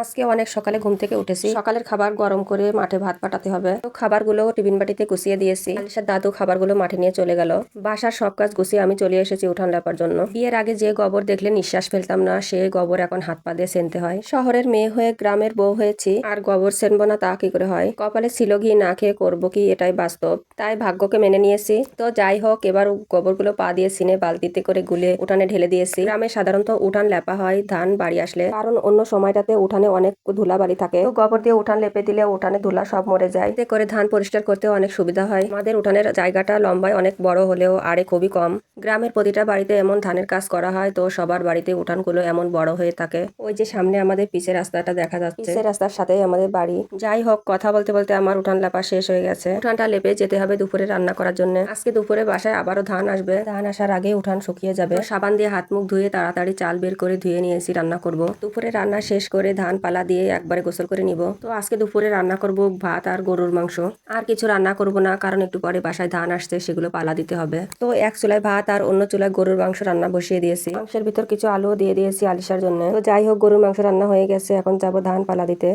আজকে অনেক সকালে ঘুম থেকে উঠেছি। সকালের খাবার গরম করে মাঠে ভাত পাঠাতে হবে। তো খাবারগুলো টিফিন বাটিতে গুছিয়ে দিয়েছি। আলিশার দাদু খাবারগুলো মাঠে নিয়ে চলে গেল। বাসার সব কাজ গুছিয়ে আমি চলে এসেছি উঠান লেপার জন্য। বিয়ের আগে যে গোবর দেখলে নিঃশ্বাস ফেলতাম না, সে গোবর এখন হাত পা দিয়ে সেনতে হয়। শহরের মেয়ে হয়ে গ্রামের বউ হয়েছি, আর গোবর সেনবো না তা কি করে হয়? কপালে ছিল ঘি না খেয়ে করব কি, এটাই বাস্তব। তাই ভাগ্যকে মেনে নিয়েছি। তো যাই হোক, এবার গোবরগুলো পা দিয়ে সিনে বালতিতে করে গুলে উঠানে ঢেলে দিয়েছি। গ্রামে সাধারণত উঠান লেপা হয়, ধান বাড়ি আসলে। কারণ অন্য সময়টাতে উঠানে অনেক ধুলা বালি থাকে। তো গোবর দিয়ে উঠান লেপে দিলে উঠানে ধুলা সব মরে যায়। এতে করে ধান পরিষ্কার করতে অনেক সুবিধা হয়। আমাদের উঠানের জায়গাটা লম্বায় অনেক বড় হলেও আরে খুবই কম। গ্রামের প্রতিটা বাড়িতে এমন ধানের কাজ করা হয়, তো সবার বাড়িতে উঠানগুলো এমন বড় হয়ে থাকে। ওই যে সামনে আমাদের পিচের রাস্তাটা দেখা যাচ্ছে। পিচের রাস্তার সাথেই আমাদের বাড়ি। যাই হোক, কথা বলতে বলতে আমার উঠান লেপা শেষ হয়ে গেছে। উঠানটা লেপে যেতে হবে দুপুরে রান্না করার জন্য। আজকে দুপুরে বাসায় আবারও ধান আসবে। ধান আসার আগে উঠান শুকিয়ে যাবে। সাবান দিয়ে হাত মুখ ধুয়ে তাড়াতাড়ি চাল বের করে ধুয়ে নিয়েছি রান্না করব। দুপুরে রান্না শেষ করে ধান পালা দিয়ে একবারে গোসল করে নিব। তো আজকে দুপুরে রান্না করব ভাত আর গরুর মাংস। আর কিছু রান্না করব না, কারণ একটু পরে বাসায় ধান আসছে, সেগুলো পালা দিতে হবে। তো এক চুলায় ভাত আর অন্য চুলায় গরুর মাংস রান্না বসিয়ে দিয়েছি। মাংসের ভিতর কিছু আলু দিয়ে দিয়েছি আলিশার জন্য। তো যাই হোক, গরুর মাংস রান্না হয়ে গেছে, এখন যাব ধান পালা দিতে।